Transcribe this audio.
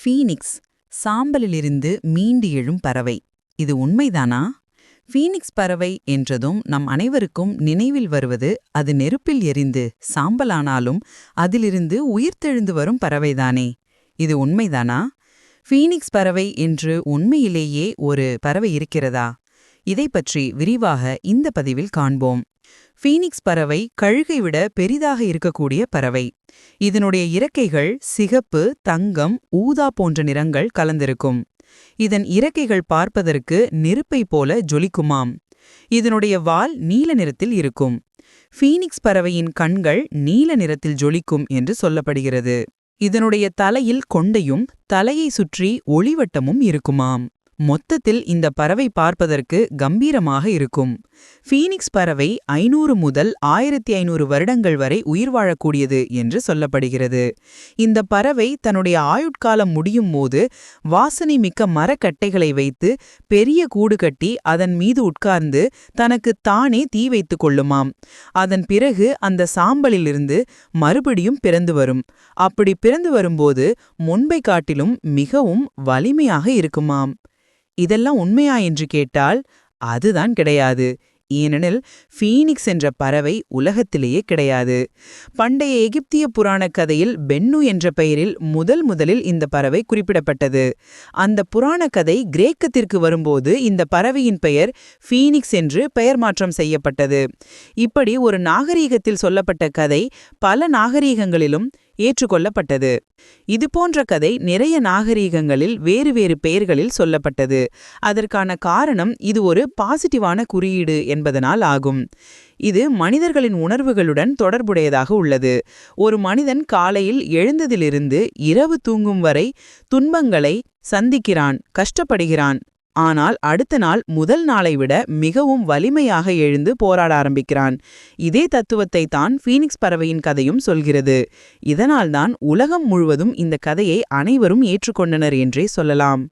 Phoenix சாம்பலிலிருந்து மீண்டு எழும் பறவை. இது உண்மைதானா? ஃபீனிக்ஸ் பறவை என்றதும் நம் அனைவருக்கும் நினைவில் வருவது அது நெருப்பில் எரிந்து சாம்பலானாலும் அதிலிருந்து உயிர்த்தெழுந்து வரும் பறவைதானே. இது உண்மைதானா? ஃபீனிக்ஸ் பறவை என்று உண்மையிலேயே ஒரு பறவை இருக்கிறதா? இதை பற்றி விரிவாக இந்த பதிவில் காண்போம். ஃபீனிக்ஸ் பறவை கழுகை விட பெரிதாக இருக்கக்கூடிய பறவை. இதனுடைய இறக்கைகள் சிகப்பு தங்கம் ஊதா போன்ற நிறங்கள் கலந்திருக்கும். இதன் இறக்கைகள் பார்ப்பதற்கு நெருப்பை போல ஜொலிக்குமாம். இதனுடைய வால் நீல நிறத்தில் இருக்கும். ஃபீனிக்ஸ் பறவையின் கண்கள் நீல நிறத்தில் ஜொலிக்கும் என்று சொல்லப்படுகிறது. இதனுடைய தலையில் கொண்டையும் தலையை சுற்றி ஒளிவட்டமும் இருக்குமாம். மொத்தத்தில் இந்த பறவை பார்ப்பதற்கு கம்பீரமாக இருக்கும். ஃபீனிக்ஸ் பறவை ஐநூறு முதல் ஆயிரத்தி ஐநூறு வருடங்கள் வரை உயிர் வாழக்கூடியது என்று சொல்லப்படுகிறது. இந்த பறவை தன்னுடைய ஆயுட்காலம் முடியும் போது வாசனை மிக்க மரக்கட்டைகளை வைத்து பெரிய கூடு கட்டி அதன் மீது உட்கார்ந்து தனக்கு தானே தீ வைத்துக் கொள்ளுமாம். அதன் பிறகு அந்த சாம்பலிலிருந்து மறுபடியும் பிறந்து வரும். அப்படி பிறந்து வரும்போது முன்பை காட்டிலும் மிகவும் வலிமையாக இருக்குமாம். இதெல்லாம் உண்மையா என்று கேட்டால் அதுதான் கிடையாது. ஏனெனில் ஃபீனிக்ஸ் என்ற பறவை உலகத்திலேயே கிடையாது. பண்டைய எகிப்திய புராணக் கதையில் பென்னு என்ற பெயரில் முதல் முதலில் இந்த பறவை குறிப்பிடப்பட்டது. அந்த புராணக் கதை கிரேக்கத்திற்கு வரும்போது இந்த பறவையின் பெயர் ஃபீனிக்ஸ் என்று பெயர் மாற்றம் செய்யப்பட்டது. இப்படி ஒரு நாகரீகத்தில் சொல்லப்பட்ட கதை பல நாகரீகங்களிலும் ஏற்றுக்கொள்ளப்பட்டது. இதுபோன்ற கதை நிறைய நாகரீகங்களில் வேறு வேறு பெயர்களில் சொல்லப்பட்டது. அதற்கான காரணம் இது ஒரு பாசிட்டிவான குறியீடு என்பதனால் ஆகும். இது மனிதர்களின் உணர்வுகளுடன் தொடர்புடையதாக உள்ளது. ஒரு மனிதன் காலையில் எழுந்ததிலிருந்து இரவு தூங்கும் வரை துன்பங்களை சந்திக்கிறான் கஷ்டப்படுகிறான் ஆனால் அடுத்த நாள் முதல் நாளை விட மிகவும் வலிமையாக எழுந்து போராட ஆரம்பிக்கிறான். இதே தத்துவத்தை தான் ஃபீனிக்ஸ் பறவையின் கதையும் சொல்கிறது. இதனால்தான் உலகம் முழுவதும் இந்த கதையை அனைவரும் ஏற்றுக்கொண்டனர் என்றே சொல்லலாம்.